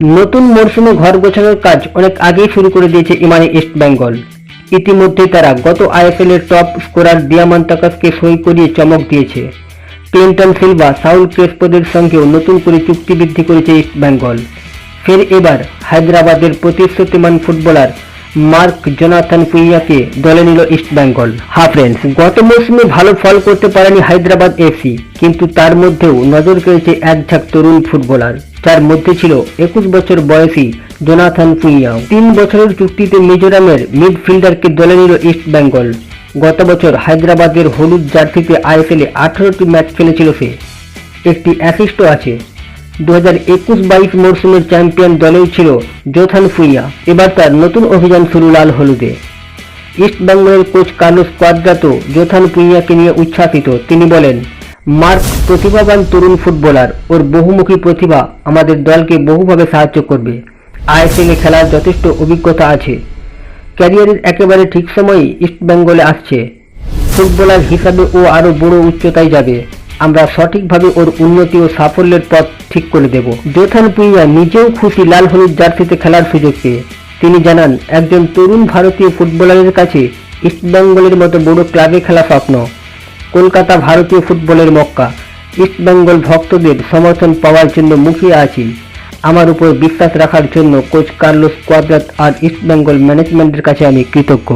নতুন মরশুমে ঘর গোছানোর কাজ অনেক আগেই শুরু করে দিয়েছে ইমানি ইস্ট বেঙ্গল। ইতিমধ্যে তারা গত আইএসএল এর টপ স্কোরার দিয়ামান তাকাসকে সই করিয়ে চমক দিয়েছে। ক্লিন্টন সিলভা, সাউল ক্রেসপোদের সঙ্গেও নতুন করে চুক্তি বৃদ্ধি করেছে ইস্ট বেঙ্গল। ফের এবার হায়দ্রাবাদের প্রতিশ্রুতিমান ফুটবলার মার্ক জোনাথন পুইয়াকে দলে নিল ইস্ট বেঙ্গল। হা ফ্রেন্ডস গত মৌসুমে ভালো ফল করতে পারেনি হায়দ্রাবাদ এফসি কিন্তু তার মধ্যেও নজর কেড়েছে এক ঝাঁক তরুণ ফুটবলার। যার মধ্যে ছিল একুশ বছর বয়সী জোনাথন পুইয়াও। তিন বছরের চুক্তিতে মিজোরামের মিডফিল্ডারকে দলে নিল ইস্ট বেঙ্গল। গত বছর হায়দ্রাবাদের হলুদ জার্সিতে আইএসএলে আঠারোটি ম্যাচ খেলেছিল সে। একটি অ্যাসিস্টও আছে। হাজার একুশ বাইশ মরশুমের চ্যাম্পিয়ন দলেও ছিল জোথান ফুইয়া। এবার তার নতুন অভিযান শুরু লাল হলুদে। ইস্ট বেঙ্গলের কোচ কার্লোস কোয়াদ্রাতো জোথান পুইয়াকে নিয়ে উচ্ছ্বাসিত। তিনি বলেন, মার্ক প্রতিভাবান তরুণ ফুটবলার, ওর বহুমুখী প্রতিভা আমাদের দলকে বহুভাবে সাহায্য করবে। আইএসএলে খেলার যথেষ্ট অভিজ্ঞতা আছে। ক্যারিয়ারের একেবারে ঠিক সময়েই ইস্ট বেঙ্গলে আসছে। ফুটবলার হিসাবে ও আরও বড় উচ্চতায় যাবে। আমরা সঠিকভাবে ওর উন্নতি ও সাফল্যের পথ ঠিক করে দেব। জোথান পুইয়া নিজেও খুশি লাল হলুদ জার্সিতে খেলার সুযোগ পেয়ে। তিনি জানান, একজন তরুণ ভারতীয় ফুটবলারের কাছে ইস্টবেঙ্গলের মতো বড় ক্লাবে খেলা স্বপ্ন। কলকাতা ভারতীয় ফুটবলের মক্কা। ইস্টবেঙ্গল ভক্তদের সমর্থন পাওয়ার জন্য মুখিয়ে আছি। আমার উপর বিশ্বাস রাখার জন্য কোচ কার্লোস কোয়াদ্রাত আর ইস্টবেঙ্গল ম্যানেজমেন্টের কাছে আমি কৃতজ্ঞ।